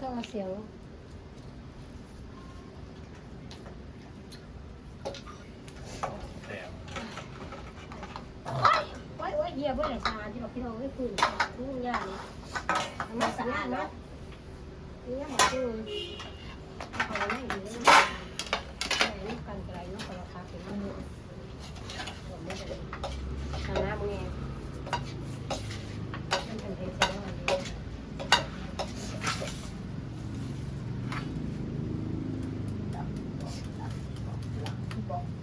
ต้องเอาเสียงแต่ไว้ไว้เหยียบไว้ไหนตาที่เราพี่น้องไม่ฟื้นทุกอย่างนี้ทำไมสะอาดเนาะนี่หมอจูนเอาไว้อยู่นี่ไหนนี่กันไกลเนาะราคาเป็นมือผมไม่ได้ทางน้ำไงมันเป็นเพลงเสียงอันนี้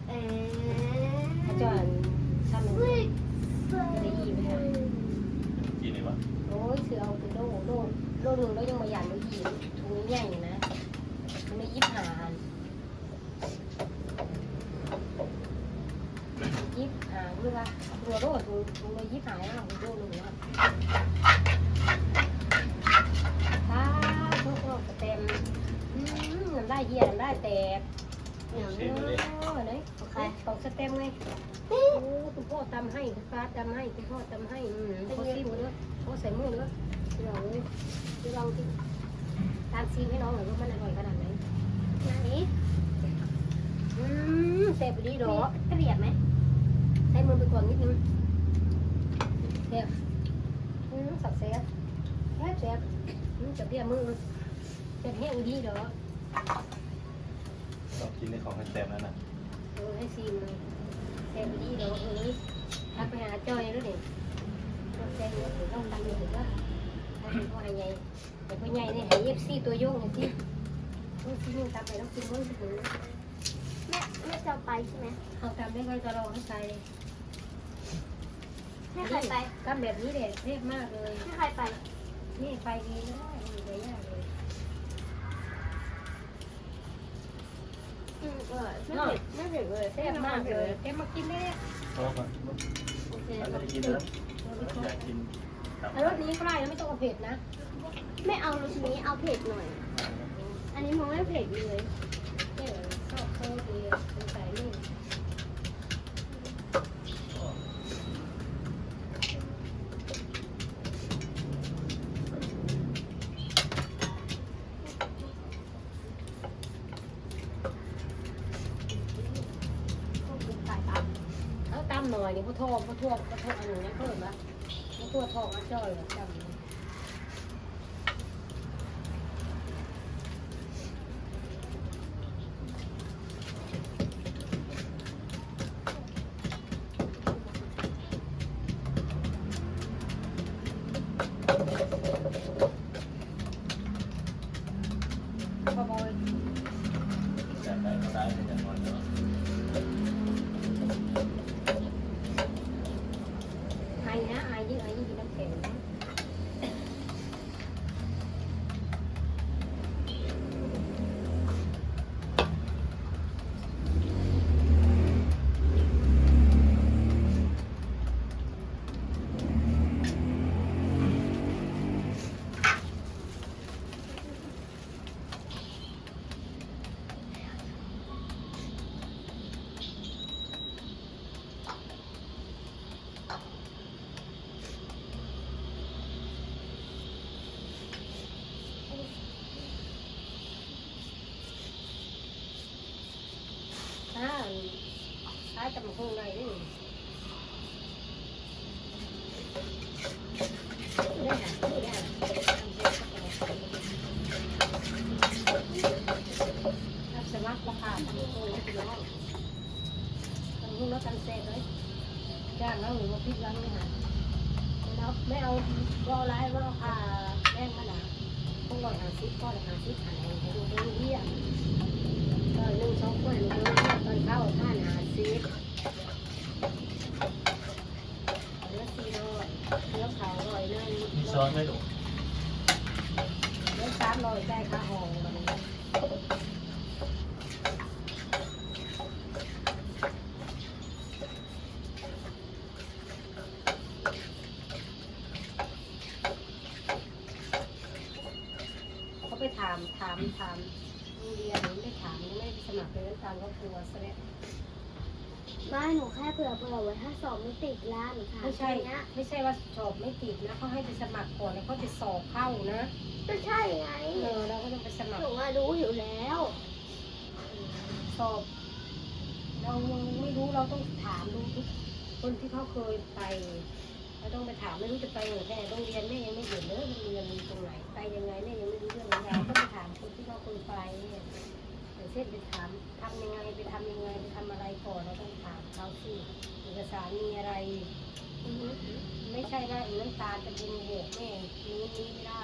เอ อาจารย์ทำเป็นไม่ได้ยินไหมคะ กินเลยวะ โอ้ยเสือเอาไปโลโล โลหนึ่งแล้วยังมาหยาดไม่ยินถุงนี้ใหญ่อยู่นะมันไม่ยิบหานยิบหาหรือว่าตัวโลถุงถุงเลยยิบหาแล้วโลหนึ่งนะถ้าทุกโลกเต็มอืมน้ำได้เยี่ยมได้แตกอย่างนี้เลยของใครของสเต็มไงโอ้คุณพ่อตำให้คุณป้าตำให้คุณพ่อตำให้อืมเขาซิมเด้อเขาใส่มือเด้อ เดี๋ยวเดี๋ยวลองกินทานซีให้น้องหน่อยว่ามันอร่อยขนาดไหนไหนอืมเสพดีดอกเกลียดไหมใช้มือไปก่อนนิดนึงเสพอืมสับเสพแซ่บเสพอืมจะเบี้ยมือเสพแห้งดีดอกต้องกินในของให้แซ่บนั่นน่ะเออให้ซีมเลยเสพดีดอกเอ้ยทักไปหาจอยแล้วเด็กต้องแจ้งว่าถึงต้องตังค์ถึงว่า พ่อใหญ่แต่พ่อใหญ่เนี่ยให้เอฟซีตัวโยงเลยที่องซีมึงทำไปต้องกินมื้อถึงแม่แม่จะไปใช่ไหมเขาทำได้ไงจะรอให้ใส่ให้ใครไปทำแบบนี้เด็ดเทพมากเลยให้ใครไป นี่ไฟดีนะนี่ไปยากเลยอืมเออไม่เผ็ดไม่เผ็ดเลยเทพมากเลยเทพมากินได้พราะว่าโอเคถ้าจะได้กินแล้วอยากกิน ตับรสนี้ก็ได้นะไม่ต้องเอาเผ็ดนะ ไม่เอารสนี้เอาเผ็ดหน่อย อันนี้มันไม่เผ็ดเลยเออชอบโซดีเป็นสายนี่เอาตำหน่อยนี่พอทองพอทวงพอทวงอันหนึ่งนะเพิ่มละพอ ทั่วทอางแล้วหรือว่าพิจารณาหาแล้วไม่เอาก็ร้ายว่าพาแป้งมะนาวพวกร้อยห้าซิปก็ร้อยห้าซิปหายให้ดูดูเรียกตอนนึ่งสองคนลูเรียกตอนเข้าท่านหาซิปเนื้อซีโร่เนื้อขาวอร่อยเลยมีซอสไหมลูก เนื้อสามร้อยได้ข้าวหองมันเขา ไปถามถามถามโรงเรียนไม่ได้ถามไม่ได้สมัครเป็นน้ำตาลก็กลัวซะแล้วบ้านหนูแค่เผื่อเผื่อไว้ถ้าสอบไม่ติดร้านหนูค่ะไม่ใช่เนี้ยไม่ใช่ว่าสอบไม่ติดนะเขาให้ไปสมัครก่อนแล้วเขาจะสอบเข้านะก็ใช่ไงเออเรารู้อยู่แล้ว สอบ เราไม่รู้เราต้องถามดูทุกคนที่เขาเคยไป เราต้องไปถามไม่รู้จะไปไหนแม่ต้องเรียนแม่ยังไม่เห็นเลยมันเรียนตรงไหนไปยังไงแม่ยังไม่รู้เรื่องเลยเราก็ไปถามคนที่เขาเคยไปอย่างเช่นไปถามทำยังไงไปทำยังไงไปทำอะไรก่อนเราต้องถามเขาสิเอกสารมีอะไรอือฮึไม่ใช่ว่าเออน้ำตาลจะเป็นเหตุแม่นี้นี้ไม่ได้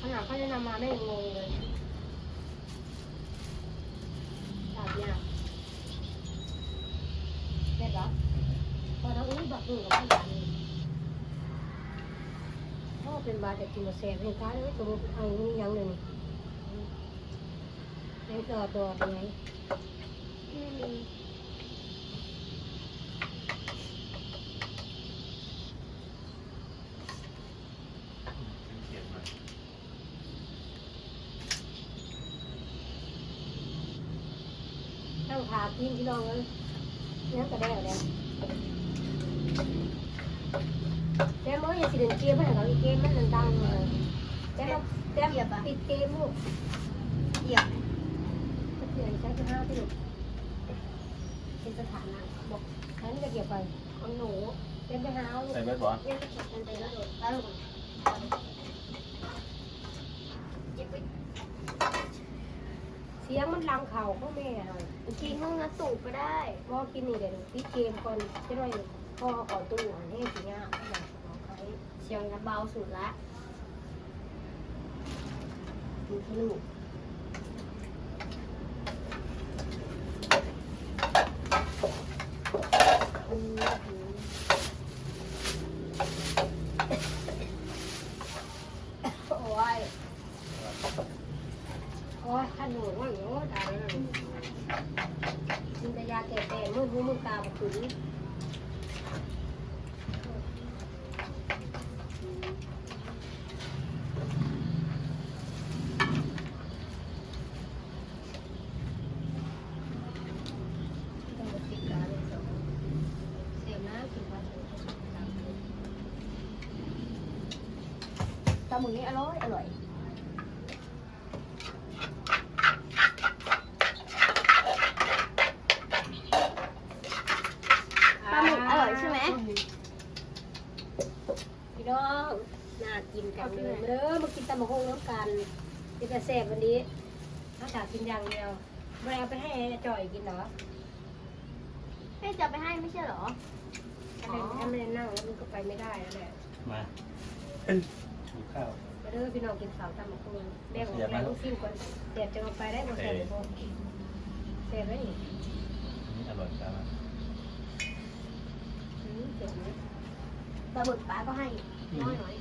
ขนาดเขาจะนำมาไม่งงเลยถามยากเด็ดเหรอพอเราอุ้ยบักหนึ่งกับไม่ยันพ่อเป็นบา แต่กินมาแซ่บเห็นก้าเลยตัวเอาอย่างหนึ่งยังจอดดอดไงไม่มีเขียนมานั่งพากินพี่น้องเลยนี่ก็ได้แล้วแต่เมื่ออย่า สิเดินเกมให้เราอีเกมมันดังเลยแต่เราแต่เหยียบปิดเกมลูกเหยียบจะเปลี่ยนใช้ที่ห้าที่ลูกเป็นสถานะบอกฉันจะเกี่ยวไปของหนูเป็นไปหาลูกใส่เบ็ดบอลเรียกกระจกกันไปแล้วโดดแล้วลงเสียงมันลังเข่าเขาแม่เรากินห้องน้ำสูบก็ได้บอกินนี่เดี๋ยวปิดเกมก่อนจะได้พ่อขอตู้ให้สิเนี่ย เชียงกับเบาสุดละดูที่ลูกม โอ้ยโอ้ยขันหนูว่าโอ้ตายแล้วกินแต่ยาแก้แต่มือหูมือตาบถึง ต้องมาติดการเลยสองเสียน้ำกินปลาทู ตำหมึกนี้อร่อย อร่อยปลาหมึกอร่อยใช่ไหมพี่น้องน่ากินกันเลยเด้อมากินตำมะฮงน้ำกันกินแต่แซ่บวันนี้ถ้าถากินอย่างเดียวไม่ได้เอาไปให้จ่อยกินเหรอให้จะไปให้ไม่ใช่เหรอถ้าไม่ถ้าไม่ได้นั่งแล้วมันก็ไปไม่ได้แล้วแหละมาดู ข้าวมาเด้อพี่น้องกินข้าวตำมะฮงแบ่งออกแบ่งลูกซิ่งก่อนเสียบจะลงไปได้บ่แซ่บเลยพ่อแซ่บไหมนี่นี่อร่อยจังอืมเจ็บไหมปลาหมึกป้าก็ให้น้อยหน่อย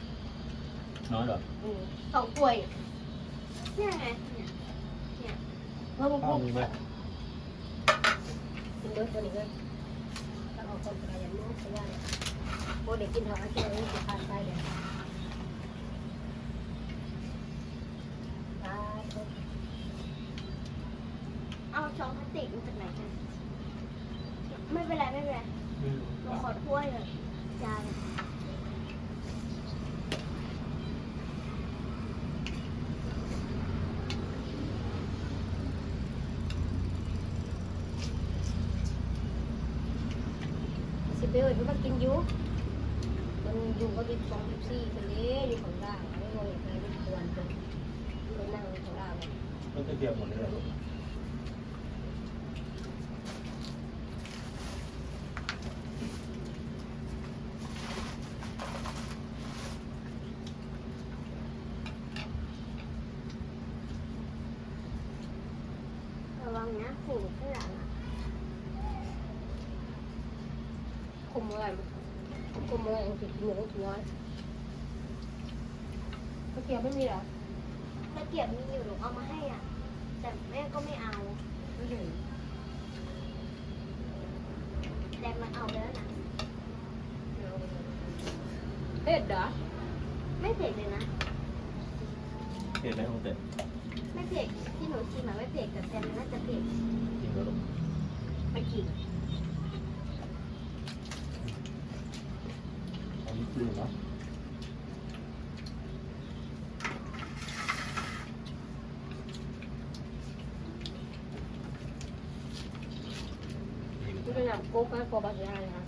น้อยหรออืมสองถ้วยเนี่ยไงเนี่ยเนี่ยปลาหมึกข้าวมีไหมกินเบิร์ดตัวนี้เลยแล้วเอาคนไปอย่างนู้นไปย่างโบเด็กกินเถอะอาเจียนนี่จะทานได้เลยตายเถอะ เอา ช้อนพลาสติกมาจากไหนกันไม่เป็นไรไม่เป็นไรเราขอถ้วยเลยจานสิไปเอ้ยเพิ่นมากินอยูมันอยู่ก็ดิบสองดิบสี่คนนี้อยู่ของล่างไม่งงอย่างไรไม่ควรเลยไปนั่งของล่างเลย มันจะเดียวหมดเลยระวัง นะหูข้างหลังอะคุมอะไรคุมอะไรอังกฤษเหนือถึงน้อยก็เกียวไม่มีเหรอตะเกียบมีอยู่หนูเอามาให้อะ แต่แม่ก็ไม่เอาไม่เห็นแต่มันเอาไปแล้วนะเผ็ดเหรอไม่เผ็ดเลยนะ ไมขเผ็ดไม่เผ็ดที่หนูชิมอะไม่เผ็กแต่แซมน่าจะเผ็กจริงเหรอไปกินอันนี้จริงเหรอที่เป็นหนังโก้กมากกว่าบางอย่นะ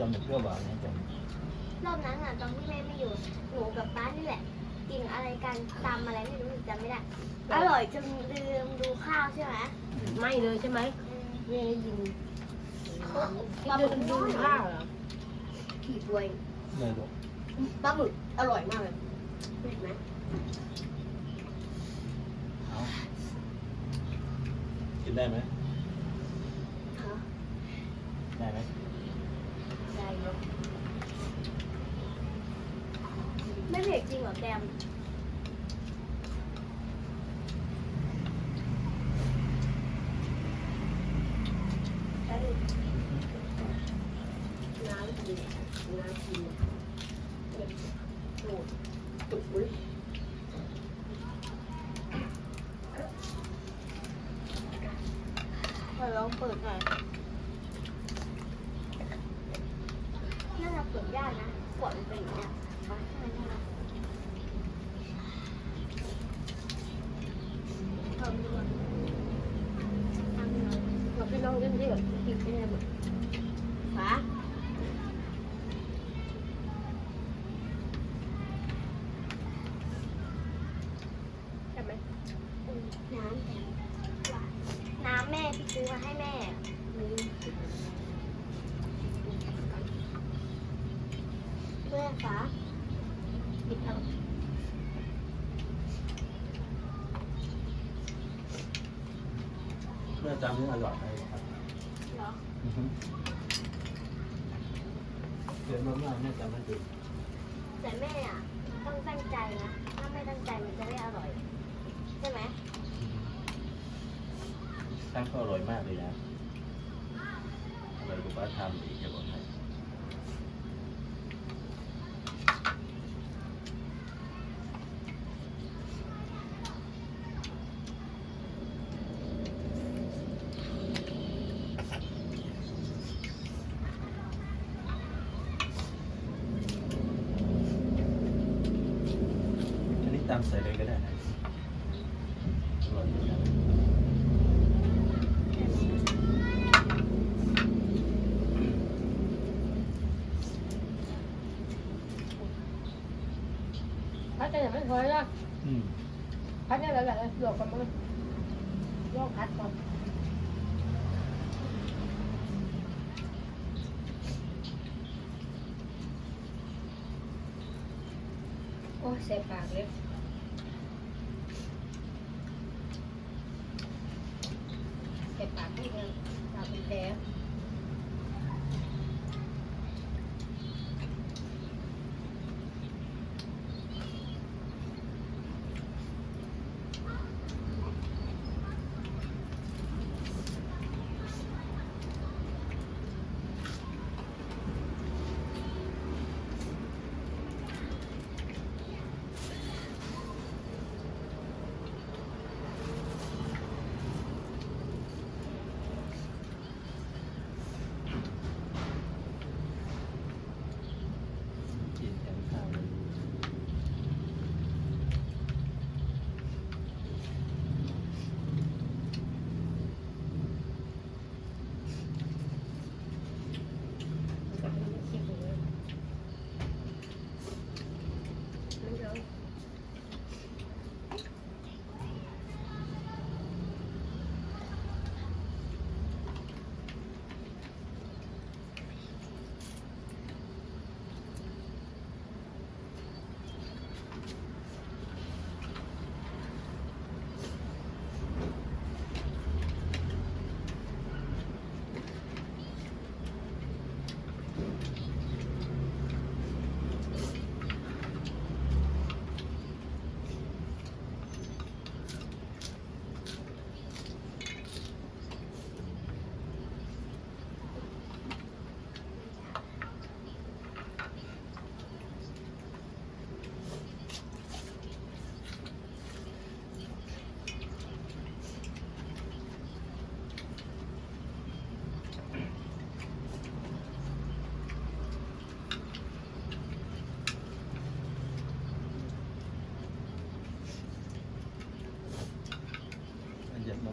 จำเป็นเปรี้ยวหวานนะจรอบนั้นอะตอนที่แม่ไม่อยู่หนูกับป้านี่แหละกินอะไรกันตำอะไรไม่รู้หนูจำไม่ได้อร่อยจนลืมดูข้าวใช่ไหมไม่เลยใช่ไหมอืมไม่ได้ยินปลาหมึกดูข้าวเหรอขี่บวยำเลยลูกปลาหมึกอร่อยมากเลยเห็นไหมเอากินได้ไหมฮะได้ไหม ไม่เผ็ดจริงเหรอแกม น้ำกินน้ำกินเผ็ดโอ้ตุกอุ้ย ขอลองเปิดหน่อยน่าจะเปิดยากนะกดมันเป็นอย่างเนี้ยมาใช่ไหมทำด้วยทำด้วย เราพี่น้องเล่น ที่แบบกินไม่ได้หมดฟ้าใช่ไหมน้ำแข็งน้ำแม่ที่ซื้อมาให้แม่แม่ฟ้ากินทั้งเมื่อจำนี่อร่อยไหมครับ เหรอ อือฮึเกิน มากๆแม่จำไม่ถึงแต่แม่อะต้องตั้งใจนะ ถ้าไม่ตั้งใจมันจะไม่อร่อย ใช่ไหมตั้งก็อร่อยมากเลยนะอร่อยกว่าป้าทำอีกจะบอกให้ อันนี้ตามใส่เลยก็ได้นะอร่อยดีนะ พัดจะยังไม่เคยละอืมพัดเนี่ยแหละแหละหลอกกันมั้งย่อพัดก่อนโอ้ยเสียปากเลย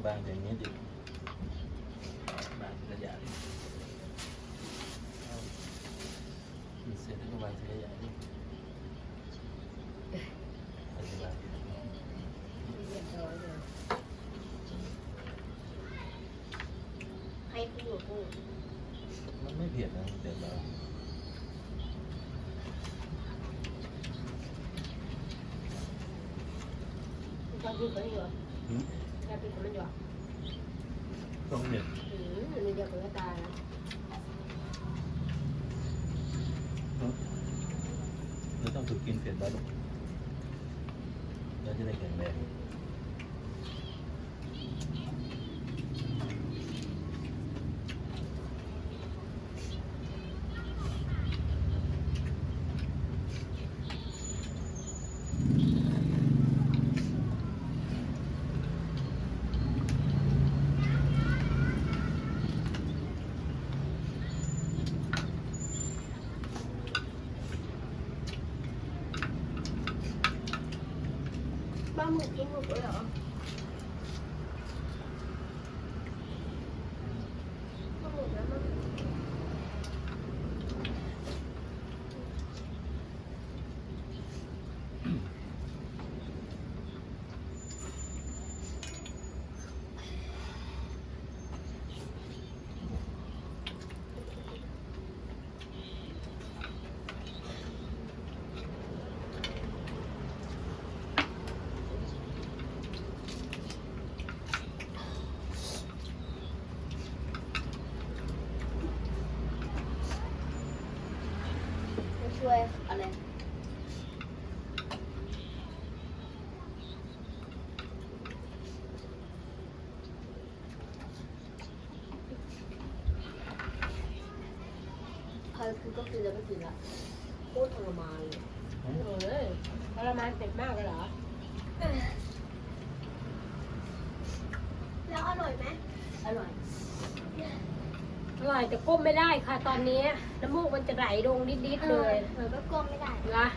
บางอย่างนี้ดิบางขยะดิเอาขีดเสร็จแล้วก็วางขยะดิอธิบายดิเรียบร้อยเลยให้พูดพูดมันไม่เผ็ดนะแต่เราต้องพูดกันอยู่หืม แค่พูดกันอยู่ต้องเผ็ดอืมอันนี้เดียวกับตายนะเราต้องฝึกกินเผ็ดบ้างลูกเราจะได้แข็งแรง ปลาหมึกกินหมดเลยเหรอปลาหมึกแล้วมั้ง จะช่วยอะไร ใครคือ ก็คือจะไม่กินละโคตรทรมานเลยหืมเอ้ยทรมานเจ็บมากเลยเหรอแล้วอร่อยไหมอร่อยอร่อยแต่ก้มไม่ได้ค่ะตอนนี้น้ำมูกมันจะไหลลงนิดๆเลยเออก็กลมไม่ได้นะ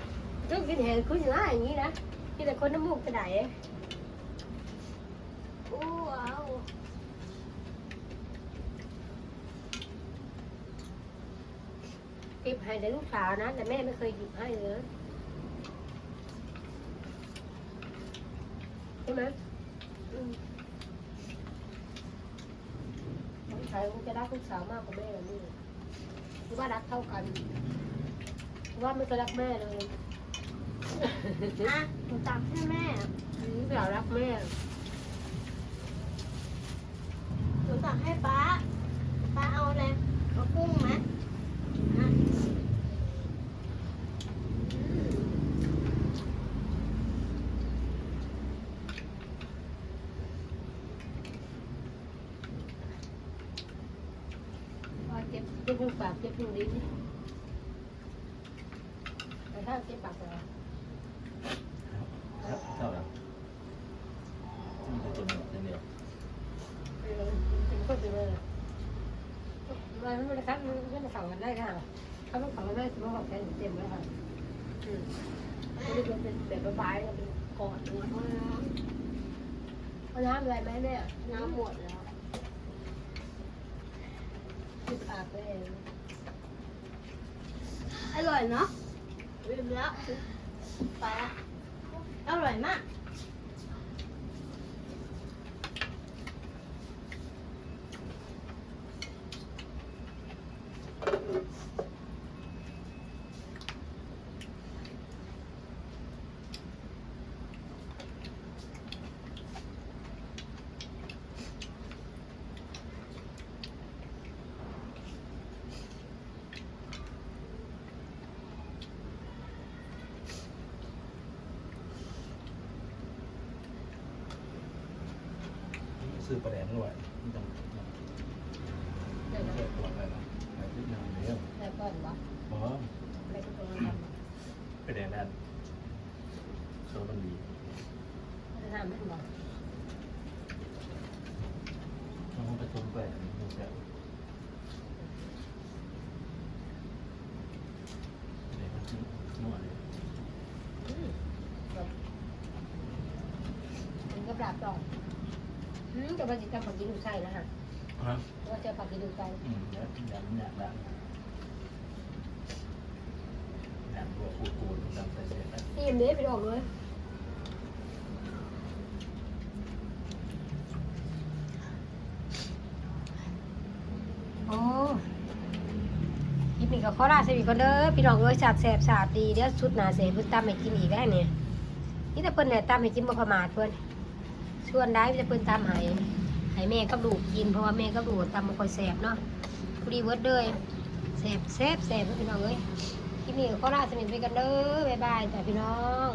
เรื่องกินเห็นคุณอยู่หน้าอย่างนี้นะกินแต่คนน้ำมูกจะไหล อู้ว้าว เก็บให้แต่ลูกสาวนะ แต่แม่ไม่เคยหยิบให้เลยใช่ไหมอืมน้องชายคงจะรักลูกสาวมากกว่าแม่เลยนี่คือว่ารักเท่ากันคือว่าไม่เคยรักแม่เลยอะหนูตักให้แม่ลูกสาวรักแม่ หนูตักให้ป้า ป้าเอาอะไรเอากุ้งไหมอะ ว่าเจ็บเจ็บ ทั้งปากเจ็บทั้งลิ้นแต่ถ้าเจ็บปากเหรอครับเท่าไหร่มันจะจมหมดอย่างเดียวเออเป็นคนเป็นเลยมันไม่ได้ครับมันไม่ได้สั่งกันได้ค่ะเขาต้องสั่งกันได้สมมติว่าแฟนเต็มแล้วค่ะอืมไม่ได้เป็นแบบบายเป็นกอดหัวเขาเลยนะเอาน้ำอะไรไหมเนี่ยน้ำหมดแล้วติดปากไปเอง อร่อยเนาะลืมแล้วไปละอร่อยมาก ซื้อปลาแดงด้วยไม่ต้องเดี๋ยวไม่นะใช่ตัวอะไรหรอกอะไรที่นำเรื่องแต่ก่อนวะอ๋ออะไรก็ต้องทำปลาแดงนั่นโซมันดีจะทำให้หมดมันผสมไปมันจะเดี๋ยวมันนวดเลย อืมแบบมันก็ปราบต่ออือืมแต่ว่าจะทำผักกินดูใช่นะฮะฮะว่าจะผักกินดูใจอืมแล้วอยากอยากดังอยากบัวคูคูดำใส่เสร็จแล้วนี่เนื้อไปดอกเลยโอ้ยิบนี่กับข้อราชสีคนเด้อพี่น้องเอ้ยสาบแสบสาบดีเดี๋ยวชุดหนาเสพเพิ่นตามให้กินอีกได้เนี่ยนี่แต่เพิ่นเนี่ยตามให้กินบ่ประมาทเพิ่น ชวนได้จะเพิ่นตามห้ให้แม่กับลูกินเพราะว่าแม่กับลูตามมาคอยแสบเนาะพอดีเวิร์ดเลยแสบแสบแสบพี่น้องเอ้ยที่นี่ก็ขอลาสนิทไปกันเด้อบ๊ายบายจ้ะพี่น้อง